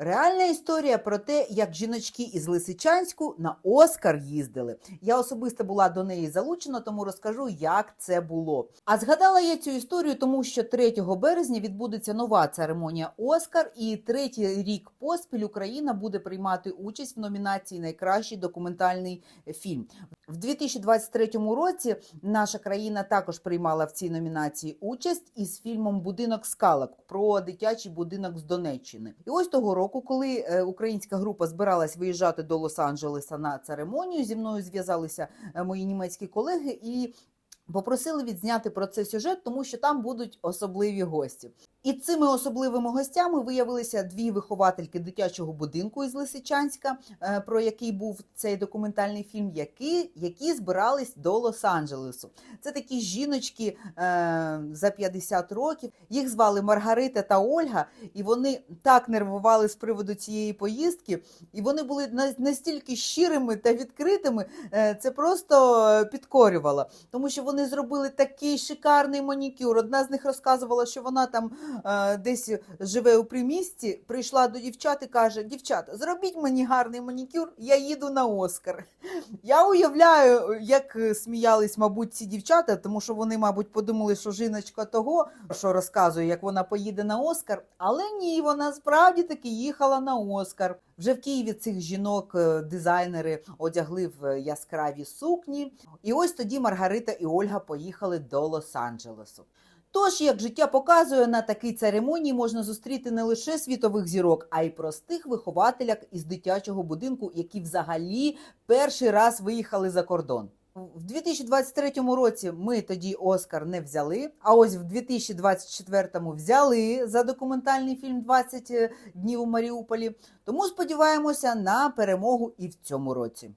Реальна історія про те, як жіночки із Лисичанську на Оскар їздили. Я особисто була до неї залучена, тому розкажу, як це було. А згадала я цю історію, тому що 3 березня відбудеться нова церемонія Оскар, і третій рік поспіль Україна буде приймати участь в номінації Найкращий документальний фільм. В 2023 році наша країна також приймала в цій номінації участь із фільмом Будинок скалок про дитячий будинок з Донеччини. І ось того року, коли е, українська група збиралась виїжджати до Лос-Анджелеса на церемонію, зі мною зв'язалися е, мої німецькі колеги і. Попросили відзняти про це сюжет, тому що там будуть особливі гості. І цими особливими гостями виявилися дві виховательки дитячого будинку із Лисичанська, е, про який був цей документальний фільм, які, які збирались до Лос-Анджелесу. Це такі жіночки е, за 50 років. Їх звали Маргарита та Ольга, і вони так нервували з приводу цієї поїздки, і вони були настільки щирими та відкритими. е, Це просто е, підкорювало, тому що вони зробили такий шикарний манікюр. Одна з них розказувала, що вона там е, десь живе у примісті, прийшла до дівчат і каже: Дівчата, зробіть мені гарний манікюр, я їду на Оскар. Я уявляю, як сміялись, мабуть, ці дівчата, тому що вони, мабуть, подумали, що жіночка того, що розказує, як вона поїде на Оскар. Але ні, вона справді таки їхала на Оскар. Вже в Києві цих жінок е, дизайнери одягли в яскраві сукні. І ось тоді Маргарита і Ольга поїхали до Лос-Анджелесу. Тож, як життя показує, на такій церемонії можна зустріти не лише світових зірок, а й простих вихователях із дитячого будинку, які взагалі перший раз виїхали за кордон. В 2023 році ми тоді Оскар не взяли, а ось в 2024 взяли за документальний фільм «20 днів у Маріуполі. Тому сподіваємося на перемогу і в цьому році.